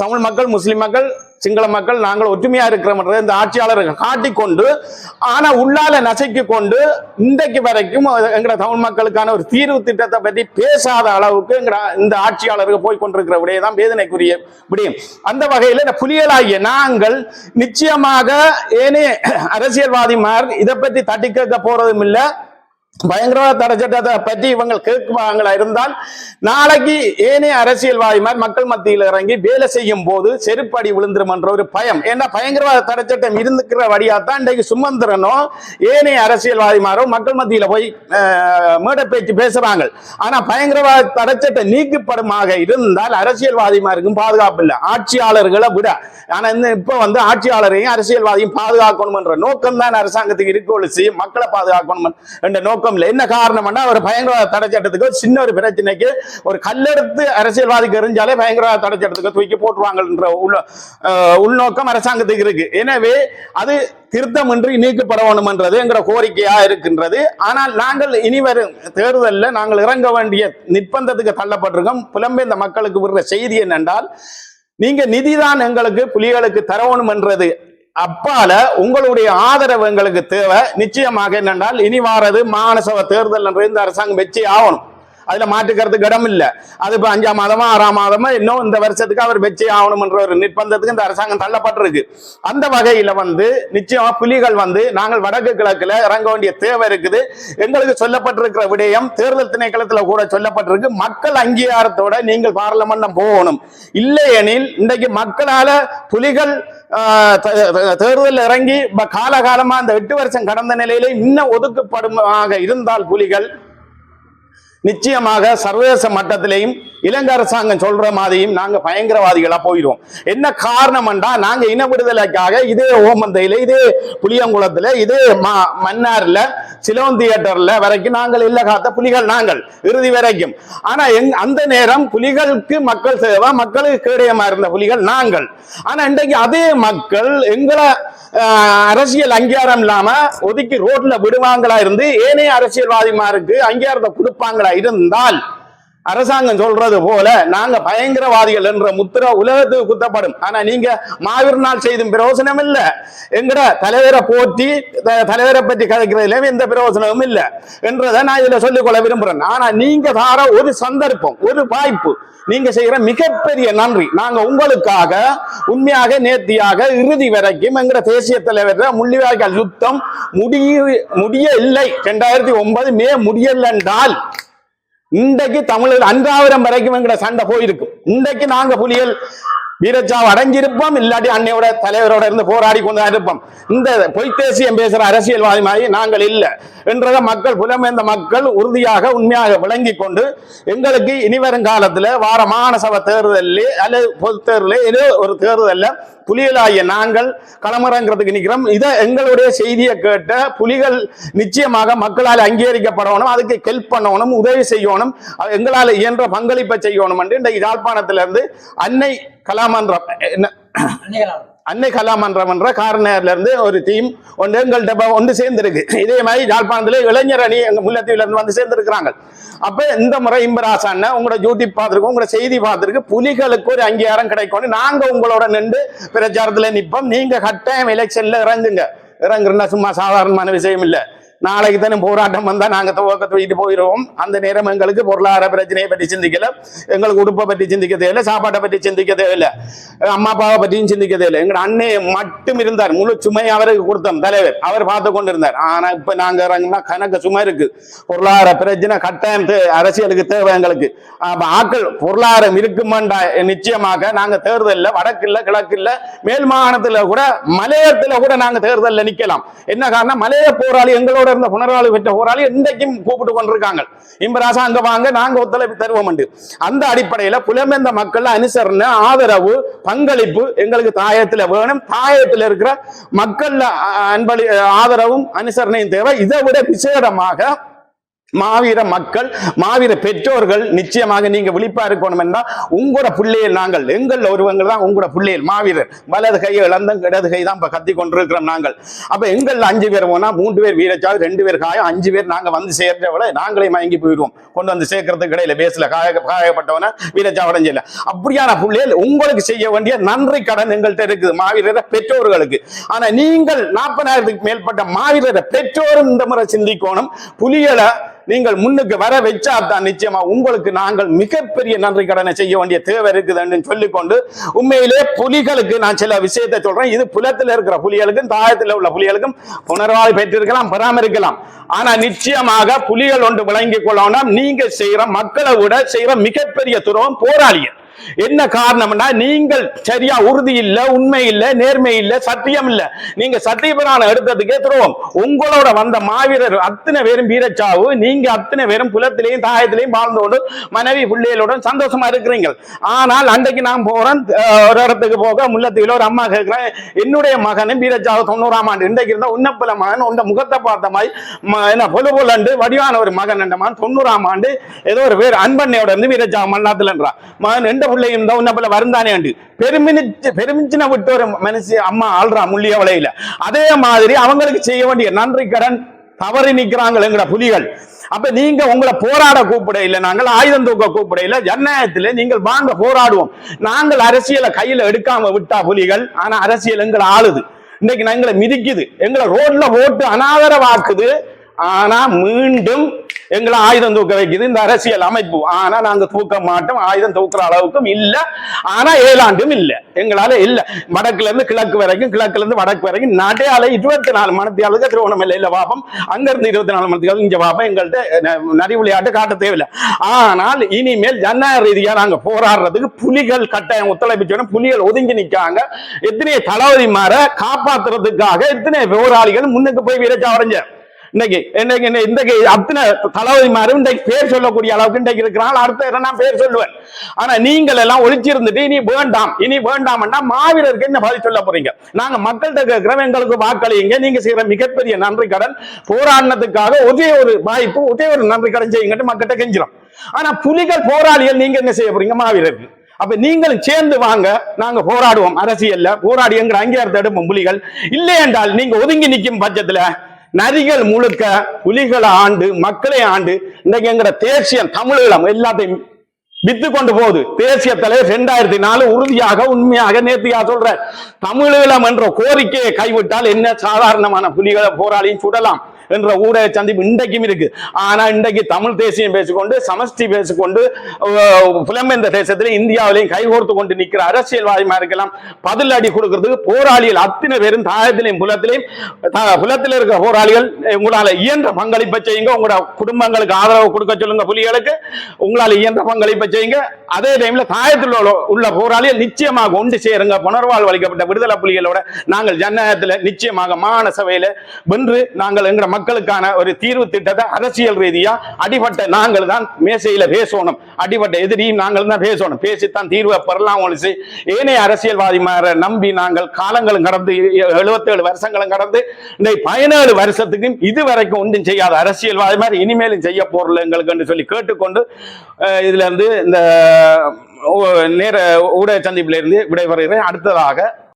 தமிழ் மக்கள் முஸ்லிம் மக்கள் சிங்கள மக்கள் நாங்கள் ஒற்றுமையா இருக்கிறோம்ன்றதை இந்த ஆட்சியாளர்கள் காட்டிக்கொண்டு ஆனா உள்ளால நசைக்கு கொண்டு இன்றைக்கு வரைக்கும் எங்கட தமிழ் மக்களுக்கான ஒரு தீர்வு திட்டத்தை பற்றி பேசாத அளவுக்கு எங்கட இந்த ஆட்சியாளர்கள் போய் கொண்டிருக்கிற விடையே வேதனைக்குரிய விடயம். அந்த வகையில் இந்த புலிகளாகிய நாங்கள் நிச்சயமாக ஏனே அரசியல்வாதிமார் இதை பற்றி தட்டி கேட்க போறதும் இல்லை. பயங்கரவாத தடை சட்டத்தை பற்றி இவங்க கேட்குவாங்களா இருந்தால் நாளைக்கு ஏனைய அரசியல்வாதிமார் மக்கள் மத்தியில் இறங்கி வேலை செய்யும் போது செருப்படி விழுந்துரும் என்ற ஒரு பயம். ஏன்னா பயங்கரவாத தடை சட்டம் இருந்துக்கிற வழியா தான் இன்றைக்கு சுமந்திரனோ ஏனைய அரசியல்வாதிமாரோ மக்கள் மத்தியில போய் அஹ், மேடை பேச்சு பேசுறாங்க. ஆனா பயங்கரவாத தடை சட்டம் நீக்கப்படுமாக இருந்தால் அரசியல்வாதிமாருக்கும் பாதுகாப்பு இல்லை. ஆட்சியாளர்களை விட. ஆனா இந்த இப்போ வந்து ஆட்சியாளரையும் அரசியல்வாதியும் பாதுகாக்கணும் என்ற நோக்கம் தான் அரசாங்கத்துக்கு இருக்கொள்ள செய்யும் மக்களை பாதுகாக்கணும் என்ற நோக்கம் இல்லை என்ன காரணம்னா ஒரு பயங்கரவாத தடை சட்டத்துக்கு சின்ன ஒரு பிரச்சனைக்கு ஒரு கல்லெடுத்து அரசியல்வாதிக்கு எரிஞ்சாலே பயங்கரவாத தடை சட்டத்துக்கு தூக்கி போட்டுருவாங்கன்ற உள்ள உள்நோக்கம் அரசாங்கத்துக்கு இருக்கு. எனவே அது திருத்தமின்றி நீக்கப்பட வேண்டும் எங்கிற கோரிக்கையா இருக்கின்றது. ஆனால் நாங்கள் இனி வரும் தேர்தலில் நாங்கள் இறங்க வேண்டிய நிர்பந்தத்துக்கு தள்ளப்பட்டிருக்கோம். புலம்பெயர்ந்த மக்களுக்கு விடுற செய்தி என்னென்றால் நீங்க நிதிதான் எங்களுக்கு புலிகளுக்கு தரவணும் என்றது அப்பால உங்களுடைய ஆதரவு எங்களுக்கு தேவை. நிச்சயமாக என்னென்றால் இனி வாரது மானசவ தேர்தல் என்ற இந்த அரசாங்கம் வச்சு ஆகணும். அதுல மாற்றுக்கிறதுக்கு இடம் இல்ல. அது இப்ப அஞ்சாம் மாதமா ஆறாம் மாதமா இன்னும் இந்த வருஷத்துக்கு அவர் வச்சே ஆகணும்ன்ற ஒரு நிர்பந்தத்துக்கு இந்த அரசாங்கம் தள்ளப்பட்டிருக்கு. அந்த வகையில வந்து நிச்சயமா புலிகள் வந்து நாங்கள் வடக்கு கிழக்குல இறங்க வேண்டிய தேவை இருக்குது. எங்களுக்கு சொல்லப்பட்டிருக்கிற விடயம் தேர்தல் திணைக்களத்துல கூட சொல்லப்பட்டிருக்கு. மக்கள் அங்கீகாரத்தோட நீங்கள் பாராளுமன்றம் போகணும். இல்லையெனில் இன்றைக்கு மக்களால புலிகள் தேர்தல் இறங்கி ப- காலகாலமா அந்த எட்டு வருஷம் கடந்த நிலையிலே இன்னும் ஒதுக்கப்படுமாக இருந்தால் புலிகள் நிச்சயமாக சர்வதேச மட்டத்திலையும் இலங்கை அரசாங்கம் சொல்ற மாதிரியும் நாங்க பயங்கரவாதிகளா போயிடுவோம். என்ன காரணம்டா நாங்க இன விடுதலைக்காக இதே ஓமந்தையில இதே புளியங்குளத்துல இதே மன்னார்ல சிலோன் தியேட்டர்ல வரைக்கும் நாங்கள் இல்ல காத்த புலிகள் நாங்கள் இறுதி வரைக்கும். ஆனா எங் அந்த நேரம் புலிகளுக்கு மக்கள் சேவை மக்களுக்கு கேடயமா இருந்த புலிகள் நாங்கள். ஆனா இன்றைக்கு அதே மக்கள் எங்களை அரசியல் அங்கீகாரம் இல்லாம ஒதுக்கி ரோட்ல விடுவாங்களா இருந்து ஏனைய அரசியல்வாதிமாருக்கு அங்கீகாரத்தை கொடுப்பாங்களா இருந்தால் அரசாங்கம் சொல்றது போல நாங்க பயங்கரவாதிகள் என்ற முத்திர உலகத்துக்கு குத்தப்படும். ஆனா நீங்க மாவீர் நாள் செய்தும் பிரயோசனம் இல்ல. எங்கட தலைவரை போற்றி த- தலைவரை பற்றி கதைக்கிறதுலயும் எந்த பிரயோசனமும் இல்ல. என்றதை நான் இதுல சொல்லிக்கொள்ள விரும்புறேன். ஆனா நீங்க தார ஒரு சந்தர்ப்பம் ஒரு வாய்ப்பு. நீங்க செய்யற மிகப்பெரிய நன்றி. நாங்க உங்களுக்காக உண்மையாக நேர்த்தியாக இறுதி வரைக்கும் எங்கட தேசிய தலைவர் முள்ளிவாய்க்கால் யுத்தம் முடிய முடிய இல்லை. ரெண்டாயிரத்தி ஒன்பது மே முடியல என்றால் இன்றைக்கு தமிழர் அன்றாவரம் வரைக்கும் எங்கட சண்டை போயிருக்கும். இன்றைக்கு நாங்க புலிகள் வீரச்சாவு அடைஞ்சிருப்போம் இல்லாட்டி அன்னையோட தலைவரோட இருந்து போராடி கொண்டு தான் இருப்போம் இந்த பொய்த்தேசியம் பேசுற அரசியல்வாதி மாதிரி நாங்கள் இல்லை என்றதை மக்கள் புலமேந்த மக்கள் உறுதியாக உண்மையாக விளங்கி கொண்டு எங்களுக்கு இனி வரும் காலத்துல வார மாநசபை தேர்தலில் அல்லது பொது தேர்தலில் ஏதோ ஒரு தேர்தலில் புலிகளாகிய நாங்கள் களமிறங்கிறதுக்கு நிற்கிறோம். இதை எங்களுடைய செய்தியை கேட்ட புலிகள் நிச்சயமாக மக்களால் அங்கீகரிக்கப்படணும் அதுக்கு ஹெல்ப் பண்ணணும் உதவி செய்யணும் அது எங்களால் இயன்ற பங்களிப்பை செய்யணும் என்று இந்த யாழ்ப்பாணத்திலிருந்து அன்னை கலாமன்றம் என்ன? அன்னை கலாமன்றம் என்ற காரணியர்ல இருந்து ஒரு டீம் ஒன்று எங்கள்கிட்ட ஒன்று சேர்ந்திருக்கு. இதே மாதிரி யாழ்ப்பாணத்துல இளைஞர் அணி எங்க முல்லத்தீவுல இருந்து வந்து சேர்ந்திருக்கிறாங்க. அப்ப இந்த முறை இம்பராசா அண்ணன் உங்களோட டியூட்டி பார்த்திருக்கோம் உங்களோட செய்தி பார்த்திருக்கு. புலிகளுக்கு ஒரு அங்கீகாரம் கிடைக்கும் நாங்க உங்களோட நின்று பிரச்சாரத்துல நிப்போம். நீங்க கட்டாயம் எலெக்ஷன்ல இறங்குங்க. இறங்குறா சும்மா சாதாரணமான விஷயம் இல்ல. நாளைக்கு தானே போராட்டம் வந்தா நாங்க துவக்க தூக்கிட்டு போயிடுவோம் அந்த நேரம் எங்களுக்கு பொருளாதார பிரச்சனையை பற்றி சிந்திக்கல. எங்களுக்கு உடுப்பை பற்றி சிந்திக்க தேவையில்லை சாப்பாட்டை பற்றி சிந்திக்க தேவையில்லை அம்மா அப்பாவை பற்றியும் சிந்திக்க தேவையில்லை எங்க அண்ணே மட்டும் இருந்தார். முழு சுமை அவருக்கு கொடுத்தோம் தலைவர். அவர் பார்த்து கொண்டு இருந்தார் ஆனா இப்போ நாங்க இறங்கினா கணக்கு சுமை இருக்கு. பொருளாதார பிரச்சனை கட்டாயம் அரசியலுக்கு தேவை எங்களுக்கு. அப்ப ஆக்கள் பொருளாதாரம் இருக்குமாண்டா நிச்சயமாக நாங்க தேர்தல்ல கிழக்கு கிழக்குல மேல் மாகாணத்தில் கூட மலையத்துல கூட நாங்க தேர்தல்ல நிக்கலாம். என்ன காரணம்? மலைய போராளி எங்களோட இருந்த புனராளி பெற்ற போராளி இன்றைக்கும் கூப்பிட்டு கொண்டிருக்காங்க. இம்பராசா அங்க வாங்க நாங்க ஒத்துழைப்பு தருவோம் உண்டு. அந்த அடிப்படையில புலம்பெயர்ந்த மக்கள் அனுசரணை ஆதரவு பங்களிப்பு எங்களுக்கு தாயத்துல வேணும். தாயத்துல இருக்கிற மக்கள் அன்பளி ஆதரவும் அனுசரணையும் தேவை. இதை விட விசேடமாக மாவீர மக்கள் மாவீர பெற்றோர்கள் நிச்சயமாக நீங்க விழிப்பா இருக்கணும் என்றால் உங்களோட பிள்ளையில் நாங்கள் எங்கள் ஒருவங்கள் தான் உங்களோட பிள்ளையில் மாவீரர். வலது கை இழந்தம் இடது கை தான் இப்ப கத்தி கொண்டிருக்கிறோம் நாங்கள். அப்ப எங்கள் அஞ்சு பேர் போனா மூன்று பேர் வீரச்சாவு ரெண்டு பேர் காயம் அஞ்சு பேர் நாங்க வந்து சேர்றவளை நாங்களே மயங்கி போயிடுவோம். கொண்டு வந்து சேர்க்கறதுக்கு இடையில பேசல காய காயப்பட்டவன வீரச்சாவடைஞ்சல அப்படியான பிள்ளைகள் உங்களுக்கு செய்ய வேண்டிய நன்றி கடன் எங்கள்கிட்ட இருக்குது மாவீரர பெற்றோர்களுக்கு. ஆனா நீங்கள் நாற்பதாயிரத்துக்கு மேற்பட்ட மாவீரர பெற்றோரும் இந்த முறை சிந்திக்கணும். புலிகளை நீங்கள் முன்னுக்கு வர வச்சா தான் நிச்சயமா உங்களுக்கு நாங்கள் மிகப்பெரிய நன்றி கடனை செய்ய வேண்டிய தேவை இருக்குதுன்னு சொல்லிக்கொண்டு உண்மையிலே புலிகளுக்கு நான் சில விஷயத்தை சொல்றேன். இது புலத்தில் இருக்கிற புலிகளுக்கும் தாயத்தில் உள்ள புலிகளுக்கும் புனர்வாழ்வு பெற்றிருக்கலாம் பராமரிக்கலாம் ஆனா நிச்சயமாக புலிகள் ஒன்று விளங்கிக் கொள்ளணும். நீங்க செய்யற மக்களை விட செய்யற மிகப்பெரிய துறவம் போராளிகள். என்ன காரணம்னா நீங்கள் சரியா உறுதி இல்ல உண்மை இல்ல நேர்மை இல்ல சத்தியம் இல்ல. நீங்க சத்தியபிரான எடுத்ததுக்கே துரோகம் உங்களோட வந்த மாவீரர் அத்தனை பேரும் வீரச்சாவு நீங்க அத்தனை பேரும் குலத்திலையும் தாயத்திலையும் வாழ்ந்து கொண்டு மனைவி பிள்ளைகளோட சந்தோஷமா இருக்கிறீங்க ஆனால் அன்றைக்கு நான் போறேன் ஒரு இடத்துக்கு போக முல்லத்தில் ஒரு அம்மா கேட்கிறேன் என்னுடைய மகனும் வீரச்சாவு தொண்ணூறாம் ஆண்டு இன்றைக்கு இருந்தா உன்னப்பல மகன் உண்ட முகத்தை பார்த்த மாதிரி என்ன பொல பொலண்டு வடிவான ஒரு மகன் என்ற மகன் தொண்ணூறாம் ஆண்டு ஏதோ ஒரு பேர் அன்பண்ணையோட இருந்து வீரச்சாவு மல்லாத்துலன்றா மகன் ரெண்டு பிள்ளையும் இருந்தா போல வருந்தானே உண்டு பெருமிச்சு பெருமிச்சின விட்டு ஒரு மனுஷன் அம்மா ஆள்றா முள்ளிய வலையில. அதே மாதிரி அவங்களுக்கு செய்ய வேண்டிய நன்றி கடன் தவறி நிக்கிறாங்க எங்கட புலிகள். அப்ப நீங்க உங்களை போராட கூப்பிட இல்லை நாங்கள் ஆயுதம் தூக்க கூப்பிட இல்ல. ஜனநாயகத்துல நீங்கள் வாங்க போராடுவோம். நாங்கள் அரசியலை கையில எடுக்காம விட்டா புலிகள் ஆனா அரசியல் எங்களை ஆளுது. இன்னைக்கு எங்களை மிதிக்குது. எங்களை ரோட்ல ஓட்டு அனாதரவாக்குது. ஆனா மீண்டும் எங்களை ஆயுதம் தூக்க வைக்குது. இந்த அரசியல் அமைப்பு. ஆனா நாங்க தூக்க மாட்டோம். ஆயுதம் தூக்குற அளவுக்கும் இல்ல. ஆனா ஏழாண்டும் இல்ல. எங்களால இல்ல. வடக்குல இருந்து கிழக்கு வரைக்கும் கிழக்குல இருந்து வடக்கு வரைக்கும் நடையால இருபத்தி நாலு மணத்தியாளுக்கு திருவண்ணாமலையில வாபம். அங்க இருந்து இருபத்தி நாலு மணத்தியாளுக்கு இங்க வாபம். எங்கள்கிட்ட நரி விளையாட்டு காட்ட தேவையில்லை. ஆனால் இனிமேல் ஜனநாயக ரீதியா நாங்க போராடுறதுக்கு புலிகள் கட்டாயம் ஒத்துழைப்பு புலிகள் ஒதுங்கி நிக்காங்க. எத்தனையோ தளபதி மாற காப்பாத்துறதுக்காக எத்தனை போராளிகள் முன்னுக்கு போய் வீரச்சா வரைஞ்சேன் இன்னைக்கு இன்னைக்கு இன்னைக்கு இன்றைக்கு அத்தனை தளபதிமாரும் இன்றைக்கு பேர் சொல்லக்கூடிய அளவுக்கு இன்றைக்கு இருக்கிறாங்க அடுத்த நான் பேர் சொல்லுவேன். ஆனா நீங்கள் எல்லாம் ஒழிச்சிருந்துட்டு இனி வேண்டாம் இனி வேண்டாம்னா மாவீரருக்கு என்ன பதில் சொல்ல போறீங்க? நாங்க மக்கள்கிட்ட கேட்கிறோம் எங்களுக்கு வாக்களியுங்க நீங்க செய்யற மிகப்பெரிய நன்றி கடன் போராடினதுக்காக ஒரே ஒரு வாய்ப்பு ஒரே ஒரு நன்றி கடன் செய்யுங்கட்டு மக்கள்கிட்ட கெஞ்சிடும் ஆனா புலிகள் போராளிகள் நீங்க என்ன செய்ய போறீங்க மாவீரருக்கு? அப்ப நீங்களும் சேர்ந்து வாங்க நாங்க போராடுவோம். அரசியல்ல போராடி எங்கிற அங்கீகாரத்தை எடுப்போம் புலிகள். இல்லை என்றால் நீங்க ஒதுங்கி நிற்கும் பட்சத்துல நரிகள் முழுக்க புலிகளை ஆண்டு மக்களை ஆண்டு இன்னைக்கு எங்கட தேசியம் தமிழீழம் எல்லாத்தையும் வித்து கொண்டு போகுது. தேசிய தலைவர் ரெண்டாயிரத்தி நாலு உறுதியாக உண்மையாக நேர்த்தியா சொல்ற தமிழீழம் என்ற கோரிக்கையை கைவிட்டால் என்ன சாதாரணமான புலிகளை போராளியும் சுடலாம். என்ற ஊடக சந்திப்பு இன்றைக்கும் இருக்கு. ஆனா இன்றைக்கு தமிழ் தேசியம் பேசிக்கொண்டு சமஷ்டி பேசிக்கொண்டு அஹ், புலம்பெயர்ந்த தேசத்திலே இந்தியாவிலையும் கைகோர்த்து கொண்டு நிற்கிற அரசியல்வாதிமா இருக்கலாம். பதில் அடி கொடுக்கறதுக்கு போராளிகள் அத்தனை பேரும் தாயத்திலையும் புலத்திலையும் புலத்தில் இருக்கிற போராளிகள் உங்களால் இயன்ற பங்களிப்பை செய்யுங்க. உங்களோட குடும்பங்களுக்கு ஆதரவு கொடுக்க சொல்லுங்க புலிகளுக்கு. உங்களால் இயன்ற பங்களிப்பை செய்யுங்க. அதே டைம்ல தாயத்தில் உள்ள- போராளிகள் நிச்சயமாக ஒன்று சேருங்க. புனர்வாழ்வு அளிக்கப்பட்ட விடுதலை புலிகளோட நாங்கள் ஜனநாயகத்தில் நிச்சயமாக மாகாண சபையில வென்று நாங்கள் எங்களை மக்களுக்கான ஒரு தீர்வு திட்டத்தை அரசியல் ரீதியா அடிபட்ட நாங்கள் தான் மேசையில பேசணும். அடிபட்ட எதிரியும் நாங்கள் தான் பேசணும். பேசித்தான் தீர்வை பெறலாம் ஒழிச்சு ஏனைய அரசியல்வாதி மாற நம்பி நாங்கள் காலங்களும் கடந்து எழுபத்தேழு வருஷங்களும் கடந்து இந்த பதினேழு வருஷத்துக்கும் இதுவரைக்கும் ஒன்றும் செய்யாத அரசியல்வாதி மாதிரி இனிமேலும் செய்ய போறல எங்களுக்கு சொல்லி கேட்டுக்கொண்டு இதுல இருந்து இந்த நேர ஊடக சந்திப்பிலிருந்து விடைபெறுகிறேன். அடுத்ததாக